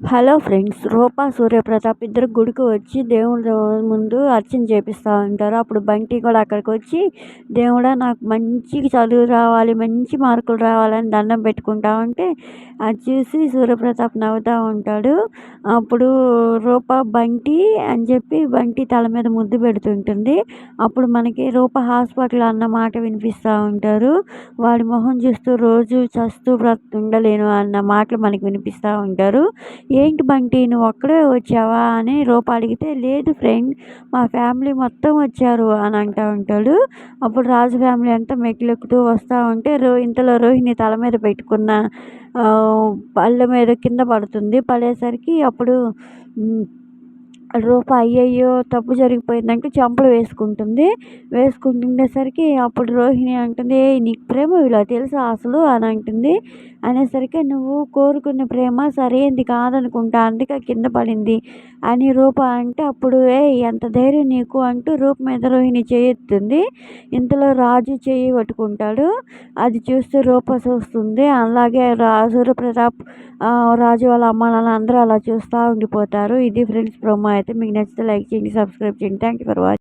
Hello friends రూపా సూర్యప్రతాప్ ఇద్దరు గుడికి వచ్చి దేవుడు ముందు అర్చన చేపిస్తూ ఉంటారు. అప్పుడు బంటి కూడా అక్కడికి వచ్చి దేవుడా నాకు మంచి చదువు రావాలి మంచి మార్కులు రావాలని దండం పెట్టుకుంటా ఉంటే అది చూసి సూర్యప్రతాప్ నవ్వుతూ ఉంటాడు. అప్పుడు రూపా బంటి అని చెప్పి బంటి తల మీద ముద్దు పెడుతుంటుంది. అప్పుడు మనకి రూప హాస్పిటల్ అన్న మాట వినిపిస్తూ ఉంటారు. వాడి మొహం చూస్తూ రోజు చస్తూ బ్రతు ఉండలేను అన్న మాటలు మనకి వినిపిస్తూ ఉంటారు. ఏంటి బంటి నువ్వు ఒక్కడే వచ్చావా అని రూప అడిగితే లేదు ఫ్రెండ్ మా ఫ్యామిలీ మొత్తం వచ్చారు అని అంటూ ఉంటాడు. అప్పుడు రాజు ఫ్యామిలీ అంతా మెట్లు వస్తూ ఉంటే రో ఇంతలో రోహిణి తల మీద పెట్టుకున్న పళ్ళ మీద కింద పడుతుంది. పడేసరికి అప్పుడు రూప అయ్యయ్యో తప్పు జరిగిపోయిందంటే చెంపలు వేసుకుంటుంది. వేసుకుంటుండేసరికి అప్పుడు రోహిణి అంటుంది నీకు ప్రేమ ఇలా తెలుసా అసలు? అని అంటుంది. అనేసరికి నువ్వు కోరుకున్న ప్రేమ సరైనది కాదనుకుంటా అందుకే కింద పడింది. అని రూప అంటే అప్పుడు ఏ ఎంత ధైర్యం నీకు? అంటూ రూప మీద రోహిణి చేయెత్తుంది ఇంతలో రాజు చేయి పట్టుకుంటాడు. అది చూస్తే రూప చూస్తుంది. అలాగే రా సూర్యప్రతాప్ రాజు వాళ్ళ అమ్మ నాన్న అందరూ అలా చూస్తూ ఉండిపోతారు. ఇది ఫ్రెండ్స్ ప్రోమో అయితే మీకు నచ్చితే లైక్ చేయండి సబ్స్క్రైబ్ చేయండి థ్యాంక్ యూ ఫర్ వాచింగ్